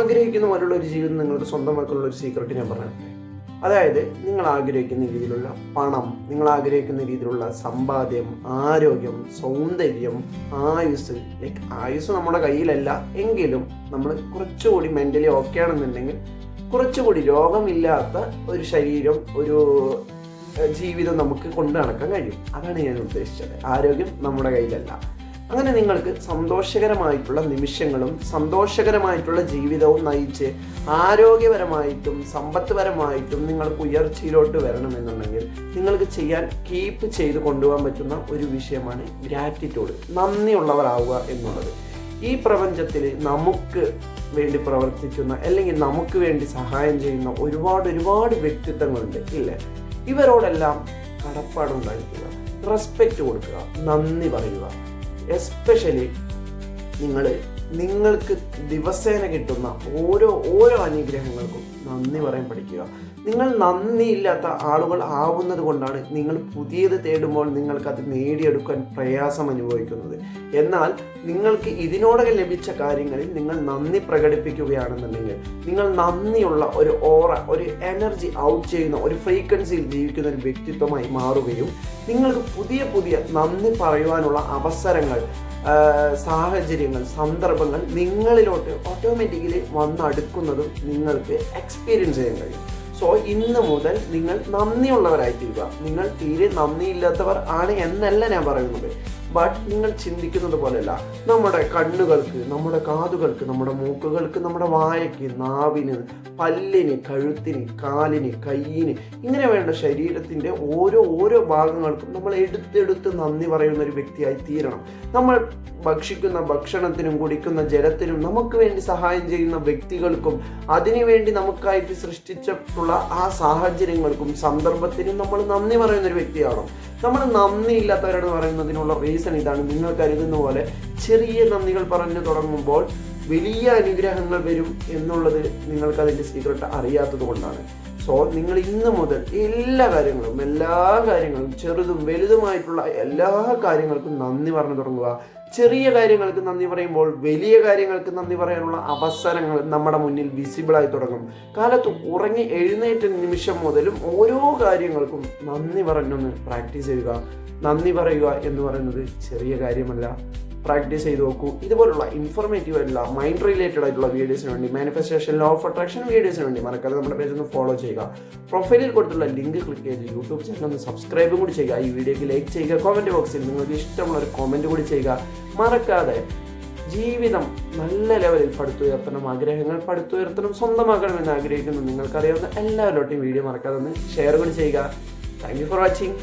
ആഗ്രഹിക്കുന്ന പോലുള്ള ഒരു ജീവിതം നിങ്ങൾക്ക് സ്വന്തമാക്കാനുള്ള ഒരു സീക്രട്ട് ഞാൻ പറഞ്ഞു അതായത് നിങ്ങൾ ആഗ്രഹിക്കുന്ന രീതിയിലുള്ള പണം നിങ്ങൾ ആഗ്രഹിക്കുന്ന രീതിയിലുള്ള സമ്പാദ്യം ആരോഗ്യം സൗന്ദര്യം ആയുസ് ലൈക്ക് ആയുസ് നമ്മുടെ കയ്യിലല്ല. എങ്കിലും നമ്മൾ കുറച്ചുകൂടി മെന്റലി ഓക്കെ ആണെന്നുണ്ടെങ്കിൽ കുറച്ചുകൂടി രോഗമില്ലാത്ത ഒരു ശരീരം ഒരു ജീവിതം നമുക്ക് കൊണ്ടു നടക്കാൻ കഴിയും. അതാണ് ഞാൻ ഉദ്ദേശിച്ചത്. ആരോഗ്യം നമ്മുടെ കയ്യിലല്ല. അങ്ങനെ നിങ്ങൾക്ക് സന്തോഷകരമായിട്ടുള്ള നിമിഷങ്ങളും സന്തോഷകരമായിട്ടുള്ള ജീവിതവും നയിച്ച് ആരോഗ്യപരമായിട്ടും സമ്പത്ത്പരമായിട്ടും നിങ്ങൾക്ക് ഉയർച്ചയിലോട്ട് വരണമെന്നുണ്ടെങ്കിൽ നിങ്ങൾക്ക് ചെയ്യാൻ കീപ്പ് ചെയ്ത് കൊണ്ടുപോകാൻ പറ്റുന്ന ഒരു വിഷയമാണ് ഗ്രാറ്റിറ്റ്യൂഡ് നന്ദിയുള്ളവരാവുക എന്നുള്ളത്. ഈ പ്രപഞ്ചത്തിൽ നമുക്ക് വേണ്ടി പ്രവർത്തിക്കുന്ന അല്ലെങ്കിൽ നമുക്ക് വേണ്ടി സഹായം ചെയ്യുന്ന ഒരുപാട് ഒരുപാട് വ്യക്തിത്വങ്ങളുണ്ട്. ഇല്ലേ. ഇവരോടെല്ലാം കടപ്പാടുണ്ടായിരിക്കുക. റെസ്പെക്റ്റ് കൊടുക്കുക. നന്ദി പറയുക. എസ്പെഷ്യലി നിങ്ങൾ നിങ്ങൾക്ക് ദിവസേന കിട്ടുന്ന ഓരോ ഓരോ അനുഗ്രഹങ്ങൾക്കും നന്ദി പറയാൻ പഠിക്കുക. നിങ്ങൾ നന്ദിയില്ലാത്ത ആളുകൾ ആവുന്നത് കൊണ്ടാണ് നിങ്ങൾ പുതിയത് തേടുമ്പോൾ നിങ്ങൾക്കത് നേടിയെടുക്കാൻ പ്രയാസം അനുഭവിക്കുന്നത്. എന്നാൽ നിങ്ങൾക്ക് ഇതിനോടകം ലഭിച്ച കാര്യങ്ങളിൽ നിങ്ങൾ നന്ദി പ്രകടിപ്പിക്കുകയാണെന്നുണ്ടെങ്കിൽ നിങ്ങൾ നന്ദിയുള്ള ഒരു ഓറ ഒരു എനർജി ഔട്ട് ചെയ്യുന്ന ഒരു ഫ്രീക്വൻസിയിൽ ജീവിക്കുന്ന ഒരു വ്യക്തിത്വമായി മാറുകയും നിങ്ങൾക്ക് പുതിയ പുതിയ നന്ദി പറയുവാനുള്ള അവസരങ്ങൾ സാഹചര്യങ്ങൾ സന്ദർഭങ്ങൾ നിങ്ങളിലോട്ട് ഓട്ടോമാറ്റിക്കലി വന്നടുക്കുന്നതും നിങ്ങൾക്ക് എക്സ്പീരിയൻസ് ചെയ്യാൻ കഴിയും. സോ ഇന്ന് മുതൽ നിങ്ങൾ നന്ദിയുള്ളവരായി തീരുക നിങ്ങൾ തീരെ നന്ദിയില്ലാത്തവർ ആണ് എന്നല്ല ഞാൻ പറയുന്നത്. ബട്ട് നിങ്ങൾ ചിന്തിക്കുന്നത് പോലെയല്ല. നമ്മുടെ കണ്ണുകൾക്ക് നമ്മുടെ കാതുകൾക്ക് നമ്മുടെ മൂക്കുകൾക്ക് നമ്മുടെ വായയ്ക്ക് നാവിന് പല്ലിന് കഴുത്തിന് കാലിന് കയ്യിന് ഇങ്ങനെ വേണ്ട ശരീരത്തിന്റെ ഓരോ ഓരോ ഭാഗങ്ങൾക്കും നമ്മൾ എടുത്തെടുത്ത് നന്ദി പറയുന്ന ഒരു വ്യക്തിയായി തീരണം. നമ്മൾ ഭക്ഷിക്കുന്ന ഭക്ഷണത്തിനും കുടിക്കുന്ന ജലത്തിനും നമുക്ക് വേണ്ടി സഹായം ചെയ്യുന്ന വ്യക്തികൾക്കും അതിനുവേണ്ടി നമുക്കായിട്ട് സൃഷ്ടിച്ചിട്ടുള്ള ആ സാഹചര്യങ്ങൾക്കും സന്ദർഭത്തിനും നമ്മൾ നന്ദി പറയുന്ന ഒരു വ്യക്തിയാണോ നമ്മൾ നന്ദി ഇല്ലാത്തവരാണ് പറയുന്നതിനുള്ള റീസൺ ഇതാണ്. നിങ്ങൾ കരുതുന്ന പോലെ ചെറിയ നന്ദികൾ പറഞ്ഞു തുടങ്ങുമ്പോൾ വലിയ അനുഗ്രഹങ്ങൾ വരും എന്നുള്ളത് നിങ്ങൾക്ക് അതിന്റെ സീക്രട്ട് അറിയാത്തത് കൊണ്ടാണ്. സോ നിങ്ങൾ ഇന്ന് മുതൽ എല്ലാ കാര്യങ്ങളും എല്ലാ കാര്യങ്ങളും ചെറുതും വലുതുമായിട്ടുള്ള എല്ലാ കാര്യങ്ങൾക്കും നന്ദി പറഞ്ഞു തുടങ്ങുക. ചെറിയ കാര്യങ്ങൾക്ക് നന്ദി പറയുമ്പോൾ വലിയ കാര്യങ്ങൾക്ക് നന്ദി പറയാനുള്ള അവസരങ്ങൾ നമ്മുടെ മുന്നിൽ വിസിബിളായി തുടങ്ങും. കാലത്ത് ഉറങ്ങി എഴുന്നേറ്റ നിമിഷം മുതലും ഓരോ കാര്യങ്ങൾക്കും നന്ദി പറഞ്ഞൊന്ന് പ്രാക്ടീസ് ചെയ്യുക നന്ദി പറയുക എന്ന് പറയുന്നത് ചെറിയ കാര്യമല്ല. പ്രാക്ടീസ് ചെയ്ത് നോക്കൂ. ഇതുപോലുള്ള ഇൻഫോർമേറ്റീവ് ആയിട്ടുള്ള മൈൻഡ് റിലേറ്റഡ് ആയിട്ടുള്ള വീഡിയോസിന് വേണ്ടി മാനിഫെസ്റ്റേഷൻ ലോ ഓഫ് അട്രാക്ഷൻ വീഡിയോസിന് വേണ്ടി മറക്കാതെ നമ്മുടെ പേജ് ഒന്ന് ഫോളോ ചെയ്യുക. പ്രൊഫൈലിൽ കൊടുത്തുള്ള ലിങ്ക് ക്ലിക്ക് ചെയ്ത് യൂട്യൂബ് ചാനൽ ഒന്ന് സബ്സ്ക്രൈബും കൂടി ചെയ്യുക. ഈ വീഡിയോക്ക് ലൈക്ക് ചെയ്യുക. കോമന്റ് ബോക്സിൽ നിങ്ങൾക്ക് ഇഷ്ടമുള്ള ഒരു കോമന്റ് കൂടി ചെയ്യുക. മറക്കാതെ ജീവിതം നല്ല ലെവലിൽ പടുത്തുയർത്തണം. ആഗ്രഹങ്ങൾ പടുത്തുയർത്തണം. സ്വന്തമാക്കണമെന്ന് ആഗ്രഹിക്കുന്നു നിങ്ങൾക്കറിയാവുന്ന എല്ലാവരോട്ടും വീഡിയോ മറക്കാതെ ഒന്ന് ഷെയർ കൂടി ചെയ്യുക. Thank you for watching